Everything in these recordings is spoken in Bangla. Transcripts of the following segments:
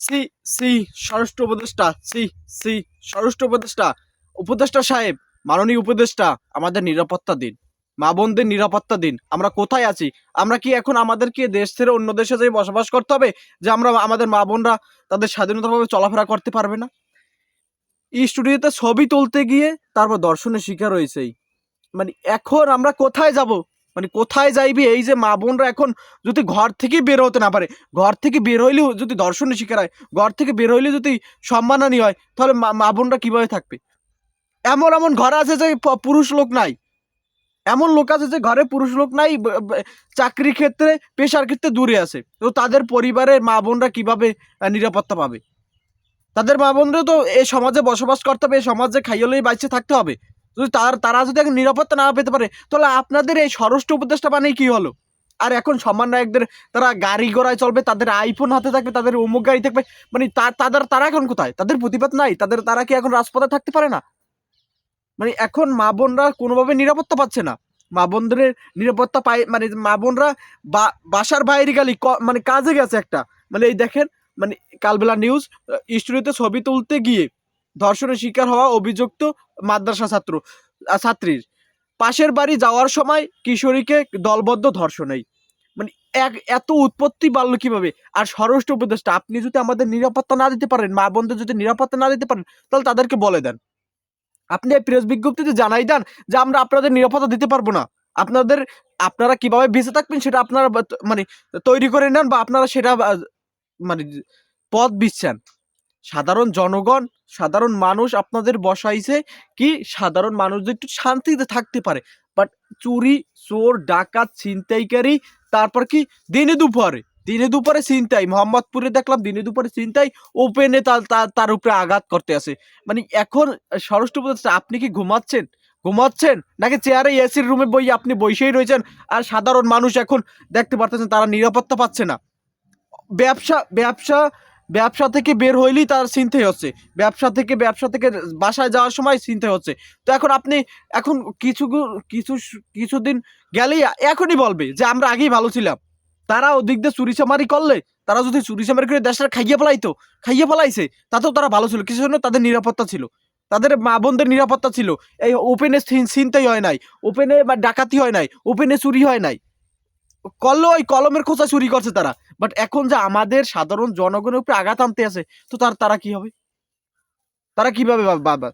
সি সি, স্বরাষ্ট্র উপদেষ্টা, সি সি, স্বরাষ্ট্র উপদেষ্টা উপদেষ্টা সাহেব, মাননীয় উপদেষ্টা, আমাদের নিরাপত্তা দিন। মা বোনদের নিরাপত্তা দিন। আমরা কোথায় আছি? আমরা কি এখন আমাদেরকে দেশ ছেড়ে অন্য দেশে যেয়ে বসবাস করতে হবে, যে আমরা আমাদের মা বোনরা তাদের স্বাধীনতাভাবে চলাফেরা করতে পারবে না? এই স্টুডিওতে ছবি তুলতে গিয়ে তারপর দর্শনের শিকার হয়েছেই মানে এখন আমরা কোথায় যাব? মানে কোথায় যাইবি? এই যে মা বোনরা এখন যদি ঘর থেকে বের হতে না পারে, ঘর থেকে বের হইলেও যদি দর্শনের শিকার হয়, ঘর থেকে বের হইলে যদি সম্মানহানি হয়, তাহলে মা বোনরা কীভাবে থাকবে? এমন এমন ঘর আছে যে পুরুষ লোক নাই। এমন লোক আছে যে ঘরে পুরুষ লোক নাই চাকরি ক্ষেত্রে, পেশার ক্ষেত্রে দূরে আছে। তো তাদের পরিবারের মা বোনরা কীভাবে নিরাপত্তা পাবে? তাদের মা বোনরা তো এই সমাজে বসবাস করতে হবে এই সমাজে খাইলেই বাইচে থাকতে হবে। যদি তার, তারা যদি এখন নিরাপত্তা না পেতে পারে, তাহলে আপনাদের এই স্বরাষ্ট্র উপদেষ্টা বানিয়ে কি হলো? আর এখন সম্মান নায়কদের তারা গাড়ি ঘোড়ায় চলবে, তাদের আইফোন হাতে থাকবে, তাদের অমুক গাড়ি থাকবে মানে তাদের, তারা এখন কোথায়? তাদের প্রতিবাদ নাই, তাদের, তারা কি এখন রাজপথে থাকতে পারে না? মানে এখন মা বোনরা কোনোভাবে নিরাপত্তা পাচ্ছে না। মা বোনদের নিরাপত্তা পায় মানে মা বোনরা বাসার বাইরে গেলে মানে কাজে গেছে একটা। মানে এই দেখেন মানে কালবেলা নিউজ স্টুডিওতে ছবি তুলতে গিয়ে ধর্ষণের শিকার হওয়া অভিযুক্ত মাদ্রাসা ছাত্র ছাত্রীর। পাশের বাড়ি যাওয়ার সময় কিশোরীকে দলবদ্ধ ধর্ষণেই। মানে এক, এত উৎপত্তি বাড়লো কীভাবে? আর স্বরাষ্ট্র উপদেষ্টা, আপনি যদি আমাদের নিরাপত্তা না দিতে পারেন, মা বোনদের যদি নিরাপত্তা না দিতে পারেন, তাহলে তাদেরকে বলে দেন। আপনি এই প্রেস বিজ্ঞপ্তিতে জানাই দেন যে আমরা আপনাদের নিরাপত্তা দিতে পারব না। আপনাদের, আপনারা কীভাবে বেঁচে থাকবেন সেটা আপনারা মানে তৈরি করে নেন বা আপনারা সেটা মানে পথ বিচ্ছেন সাধারণ জনগণ, সাধারণ মানুষ আপনাদের বসাইছে কি সাধারণ মানুষ একটু শান্তিতে থাকতে পারে। বাট চুরি, চোর, ডাকাত, ছিনতাইকারী, তারপর কি দিনে দুপুরে দিনে দুপুরে ছিনতাই। মোহাম্মদপুরে দেখলাম দিনে দুপুরে ছিনতাই ওপেনে তার উপরে আঘাত করতে আসে। মানে এখন স্বরাষ্ট্র উপদেষ্টা, আপনি কি ঘুমাচ্ছেন? ঘুমাচ্ছেন? নাকি চেয়ারে এসির রুমে বই, আপনি বসেই রয়েছেন? আর সাধারণ মানুষ এখন দেখতে পারতেছেন, তারা নিরাপত্তা পাচ্ছে না। ব্যবসা ব্যবসা ব্যবসা থেকে বের হইলেই তার চিন্তাই হচ্ছে। ব্যবসা থেকে ব্যবসা থেকে বাসায় যাওয়ার সময় চিনতে হচ্ছে। তো এখন আপনি, এখন কিছু কিছু কিছুদিন গেলেই এখনই বলবে যে, আমরা আগেই ভালো ছিলাম। তারা ওদিক দিয়ে চুরি চামারি করলে, তারা যদি চুরি চামারি করে দেশটা খাইয়ে ফেলাইতো, খাইয়ে ফেলাইছে, তাতেও তারা ভালো ছিল। কিছু জন্য তাদের নিরাপত্তা ছিল। তাদের মা বোনদের নিরাপত্তা ছিল। এই ওপেনে চিন্তাই হয় নাই। ওপেনে বা ডাকাতি হয় নাই। ওপেনে চুরি হয় নাই। করল ওই কলমের খোঁচা চুরি করছে তারা। বাট এখন যে আমাদের সাধারণ জনগণের উপরে আঘাত আনতে আছে, তো তার, তারা কি হবে? তারা কীভাবে বাবা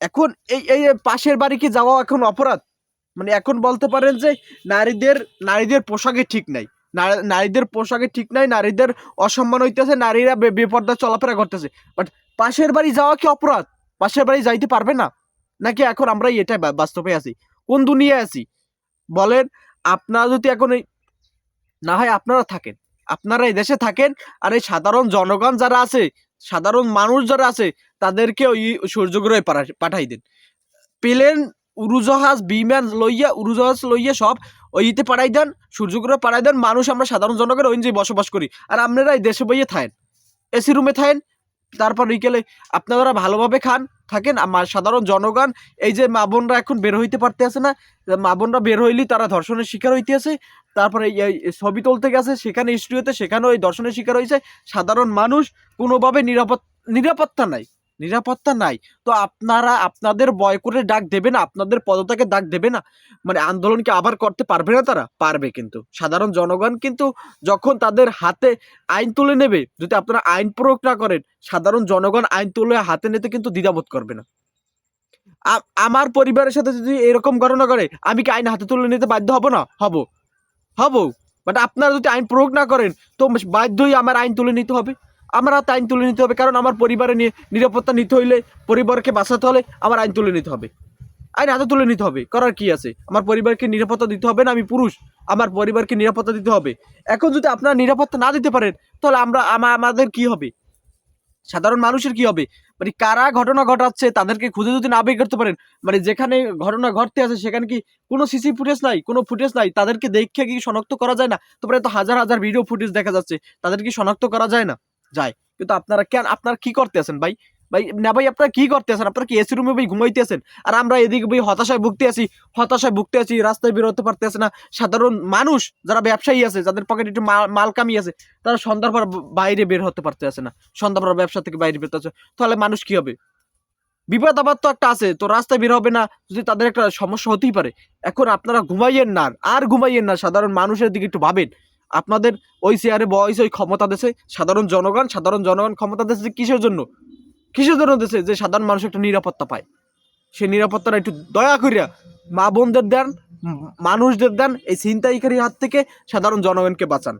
এখন এই এই পাশের বাড়িকে যাওয়া এখন অপরাধ? মানে এখন বলতে পারেন যে নারীদের নারীদের পোশাকে ঠিক নাই। নারীদের পোশাকে ঠিক নাই, নারীদের অসম্মান হইতেছে, নারীরা বেপর্দা চলাফেরা করতেছে। বাট পাশের বাড়ি যাওয়া কি অপরাধ? পাশের বাড়ি যাইতে পারবে না? নাকি এখন আমরা এটাই বাস্তবে আছি? কোন দুনিয়ায় আছি? বলেন, আপনারা যদি এখন এই না হয় আপনারা থাকেন। আপনারা এই দেশে থাকেন আর এই সাধারণ জনগণ যারা আছে, সাধারণ মানুষ যারা আছে তাদেরকে ওই সূর্যগ্রহে পাঠাই দেন। প্লেন, উড়োজাহাজ, বিমান লইয়া, উড়োজাহাজ লইয়া সব ওইতে পাঠাই দেন, সূর্যগ্রহে পাঠাই দেন। মানুষ আমরা সাধারণ জনগণের ওই যে বসবাস করি। আর আপনারা এই দেশে বইয়ে থাকেন, এসি রুমে থাকেন তারপর বিকেলে আপনারা ভালোভাবে খান, থাকেন আমার সাধারণ জনগণ, এই যে মা বোনরা এখন বের হইতে পারতে আছে না মা বোনরা বের হইলেই তারা ধর্ষণের শিকার হইতে আছে, তারপরে ছবি তুলতে গেছে, সেখানে স্টুডিওতে সেখানেও এই ধর্ষণের শিকার হয়েছে সাধারণ মানুষ কোনোভাবে নিরাপদ, নিরাপত্তা নাই। নিরাপত্তা নাই। তো আপনারা, আপনাদের বয় করে ডাক দেবে না, আপনাদের পদত্যাগে ডাক দেবে না। মানে আন্দোলনকে আবার করতে পারবে না তারা? পারবে কিন্তু। সাধারণ জনগণ কিন্তু যখন তাদের হাতে আইন তুলে নেবে, যদি আপনারা আইন প্রয়োগ না করেন, সাধারণ জনগণ আইন তুলে হাতে নিতে কিন্তু দ্বিধাবোধ করবে না। আমার পরিবারের সাথে যদি এরকম ঘটনা করে আমি কি আইন হাতে তুলে নিতে বাধ্য হব না? হব। হব। বাট আপনারা যদি আইন প্রয়োগ না করেন, তো বাধ্যই আমার আইন তুলে নিতে হবে। আমার হাতে আইন তুলে নিতে হবে, কারণ আমার পরিবারে নিয়ে নিরাপত্তা নিতে হইলে পরিবারকে বাঁচাতে হলে আমার আইন তুলে নিতে হবে। আইন হাতে তুলে নিতে হবে, করার কি আছে? আমার পরিবারকে নিরাপত্তা দিতে হবে না আমি পুরুষ, আমার পরিবারকে নিরাপত্তা দিতে হবে। এখন যদি আপনারা নিরাপত্তা না দিতে পারেন, তাহলে আমরা, আমা- আমাদের কি হবে? সাধারণ মানুষের কি হবে? মানে কারা ঘটনা ঘটাচ্ছে, তাদেরকে খুঁজে যদি না বের করতে পারেন মানে যেখানে ঘটনা ঘটতে আছে, সেখানে কি কোনো সিসি ফুটেজ নাই, কোনো ফুটেজ নাই, তাদেরকে দেখে কি শনাক্ত করা যায় না? তারপরে তো হাজার হাজার ভিডিও ফুটেজ দেখা যাচ্ছে, তাদের কি শনাক্ত করা যায় না? যায়। কিন্তু আপনারা কেন আপনারা কি করতে আছেন ভাই? ভাই, না ভাই, আপনারা কি করতেছেন আপনারা কি এসি রুমে ভাই ঘুমাইতেছেন আর আমরা এদিকে ভাই হতাশায় ভুগতে আছি, হতাশায় ভুগতে আছি, রাস্তায় বেরোতে পারতেছে না। সাধারণ মানুষ যারা ব্যবসায়ী আছে, যাদের পকেটে একটু মাল কামি আছে, তারা সন্ধ্যার পর বাইরে বের হতে পারতেছে না। সন্ধ্যার পর ব্যবসা থেকে বাইরে বেরোতে আছে। তাহলে মানুষ কি হবে? বিপদ আবার তো একটা আছে, তো রাস্তায় বের হবে না, যদি তাদের একটা সমস্যা হতেই পারে। এখন আপনারা ঘুমাইয়েন না, আর ঘুমাইয়েন না, সাধারণ মানুষের দিকে একটু ভাবেন। আপনাদের ওই চেয়ারে বয়স, ওই ক্ষমতা দেশে সাধারণ জনগণ সাধারণ জনগণ ক্ষমতা দেশে কিসের জন্য? কিসের জন্য দেশে যে সাধারণ মানুষ একটা নিরাপত্তা পায়? সেই নিরাপত্তাটা একটু দয়া করিয়া মা বোনদের দেন মানুষদের দেন, এই ছিনতাইকারীর হাত থেকে সাধারণ জনগণকে বাঁচান।